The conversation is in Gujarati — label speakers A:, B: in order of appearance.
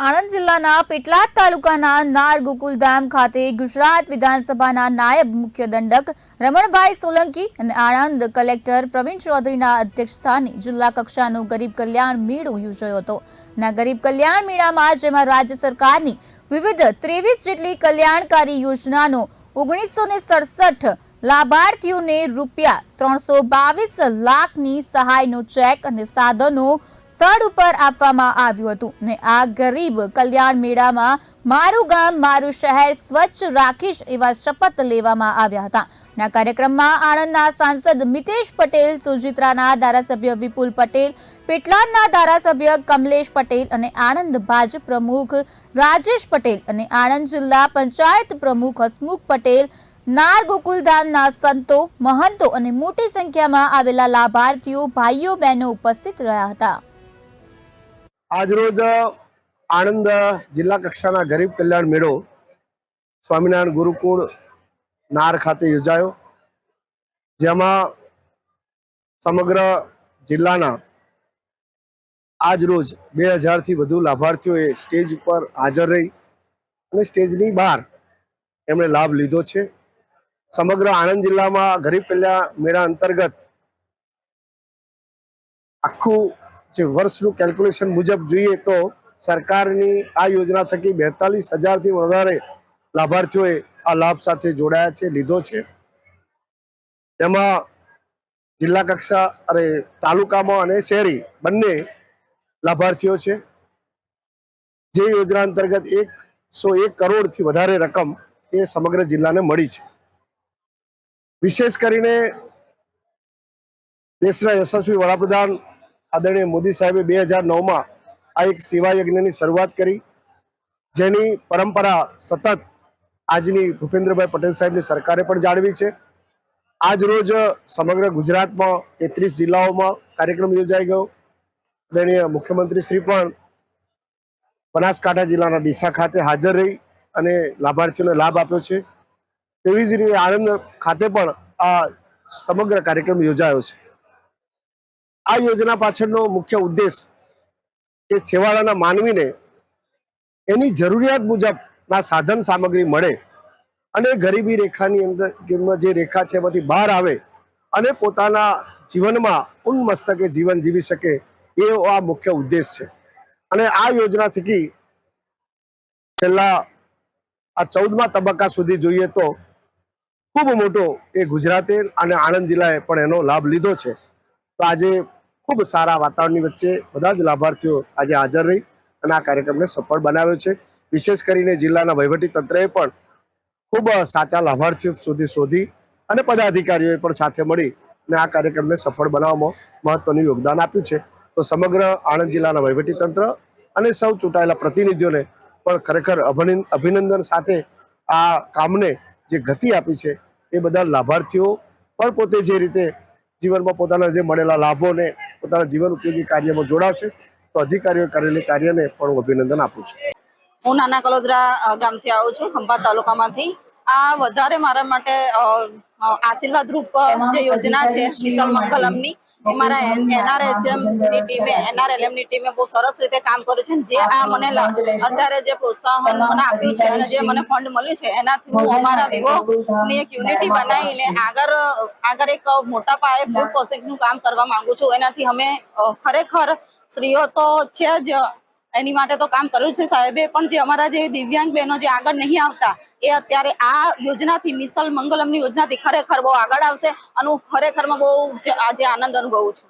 A: આણંદ જિલ્લાના પેટલાદ તાલુકાના નાર ગોકુલધામ ખાતે ગુજરાત વિધાનસભાના નાયબ મુખ્ય દંડક રમણભાઈ સોલંકી અને આણંદ કલેક્ટર પ્રવીણ ચૌધરીના અધ્યક્ષસ્થાને જિલ્લા કક્ષાનો ગરીબ કલ્યાણ મેળો યોજાયો હતો. ના ગરીબ કલ્યાણ મેળામાં, જેમાં રાજ્ય સરકારની વિવિધ ત્રેવીસ જેટલી કલ્યાણકારી યોજનાનો ઓગણીસો સડસઠ લાભાર્થીઓને રૂપિયા ત્રણસો બાવીસ લાખની સહાયનો ચેક અને સાધનો સ્થળ ઉપર આપવામાં આવ્યું હતું ને આ ગરીબ કલ્યાણ મેળામાં મારું ગામ, મારું શહેર સ્વચ્છ રાખીશ એવા શપથ લેવામાં આવ્યા હતા. ના કાર્યક્રમમાં આણંદના સાંસદ મિતેશ પટેલ સુજિત્રાના ધારાસભ્ય વિપુલ પટેલ, પેટલાદના ધારાસભ્ય કમલેશ પટેલ અને આણંદ ભાજપ પ્રમુખ રાજેશ પટેલ અને આણંદ જિલ્લા પંચાયત પ્રમુખ હસમુખ પટેલ, નાર ગોકુલધામના સંતો, મહંતો અને મોટી સંખ્યામાં આવેલા લાભાર્થીઓ, ભાઈઓ, બહેનો ઉપસ્થિત રહ્યા હતા.
B: આજરોજ આણંદ જિલ્લા કક્ષાના ગરીબ કલ્યાણ મેળો સ્વામિનારાયણ ગુરુકુળ નાર ખાતે યોજાયો. જેમાં સમગ્ર જિલ્લાના આજરોજ બે હજારથી વધુ લાભાર્થીઓએ સ્ટેજ ઉપર હાજર રહી અને સ્ટેજની બહાર એમણે લાભ લીધો છે. સમગ્ર આણંદ જિલ્લામાં ગરીબ કલ્યાણ મેળા અંતર્ગત આખું જે વર્ષનું કેલ્ક્યુલેશન મુજબ જોઈએ તો સરકારની આ યોજના થકી બેતાલીસ હજારથી વધારે લાભાર્થીઓએ આ લાભ સાથે જોડાયા છે, લીધો છે. તેમાં જિલ્લા કક્ષા અને તાલુકામાં અને શહેરી બંને લાભાર્થીઓ છે. જે યોજના અંતર્ગત એકસો એક કરોડથી વધારે રકમ એ સમગ્ર જિલ્લાને મળી છે. વિશેષ કરીને દેશના યશસ્વી વડાપ્રધાન આદરણીય મોદી સાહેબે બે હજાર નવમાં આ એક સેવા યજ્ઞની શરૂઆત કરી. જેની પરંપરા સતત આજની ભૂપેન્દ્રભાઈ પટેલ સાહેબની સરકારે પણ જાળવી છે. આજ રોજ સમગ્ર ગુજરાતમાં તેત્રીસ જિલ્લાઓમાં કાર્યક્રમ યોજાઈ ગયો. આદરણીય મુખ્યમંત્રી શ્રી પણ બનાસકાંઠા જિલ્લાના ડીસા ખાતે હાજર રહી અને લાભાર્થીઓને લાભ આપ્યો છે. તેવી જ રીતે આણંદ ખાતે પણ આ સમગ્ર કાર્યક્રમ યોજાયો છે. આ યોજના પાછળનો મુખ્ય ઉદ્દેશ એ છેવાડાના માનવીને એની જરૂરિયાત મુજબના સાધન સામગ્રી મળે અને ગરીબી રેખાની અંદર જે રેખા છે એમાંથી બહાર આવે અને પોતાના જીવનમાં ઉન્મસ્તકે જીવન જીવી શકે એ આ મુખ્ય ઉદ્દેશ છે. અને આ યોજના થકી છેલ્લા આ ચૌદમા તબક્કા સુધી જોઈએ તો ખૂબ મોટો એ ગુજરાતે અને આણંદ જિલ્લાએ પણ એનો લાભ લીધો છે. તો આજે ખૂબ સારા વાતાવરણની વચ્ચે બધા જ લાભાર્થીઓ આજે હાજર રહી અને આ કાર્યક્રમને સફળ બનાવ્યો છે. વિશેષ કરીને જિલ્લાના વહીવટી તંત્રએ પણ ખૂબ સાચા લાભાર્થીઓ સુધી શોધી અને પદાધિકારીઓએ પણ સાથે મળી અને આ કાર્યક્રમને સફળ બનાવવામાં મહત્વનું યોગદાન આપ્યું છે. તો સમગ્ર આણંદ જિલ્લાના વહીવટી તંત્ર અને સૌ ચૂંટાયેલા પ્રતિનિધિઓને પણ ખરેખર અભિનંદન સાથે આ કામને જે ગતિ આપી છે એ બધા લાભાર્થીઓ પણ પોતે જે રીતે જીવનમાં પોતાના જે મળેલા લાભોને પોતાના જીવન ઉપયોગી કાર્યમાં જોડાશે તો અધિકારીઓ કરેલી કાર્યને પણ હું અભિનંદન આપું છું.
C: હું નાના કલોદરા ગામથી આવું છું ખંભા તાલુકામાંથી. આ વધારે મારા માટે આશીર્વાદ રૂપ જે યોજના છે મિશન મંગલમની એ મારા એનઆરએચએમની ટીમે એનઆરએલએમની ટીમે બહુ સરસ રીતે કામ કર્યું છે જે આ મને અત્યારે જે પ્રોત્સાહન મને આપ્યું છે અને જે મને ફંડ મળ્યું છે એનાથી હું અમારા વિવો ની એક યુનિટી બનાવીને આગળ આગળ એક મોટા પાયે ફૂડ પ્રોસેસનું કામ કરવા માંગુ છું. એનાથી અમે ખરેખર સ્ત્રીઓ તો છે જ એની માટે તો કામ કર્યું છે સાહેબે, પણ જે અમારા જે દિવ્યાંગ બહેનો જે આગળ નહીં આવતા, એ અત્યારે આ યોજનાથી, મિસલ મંગલમની યોજનાથી ખરેખર બહુ આગળ આવશે અને હું ખરેખરમાં બહુ આજે આનંદ અનુભવું છું.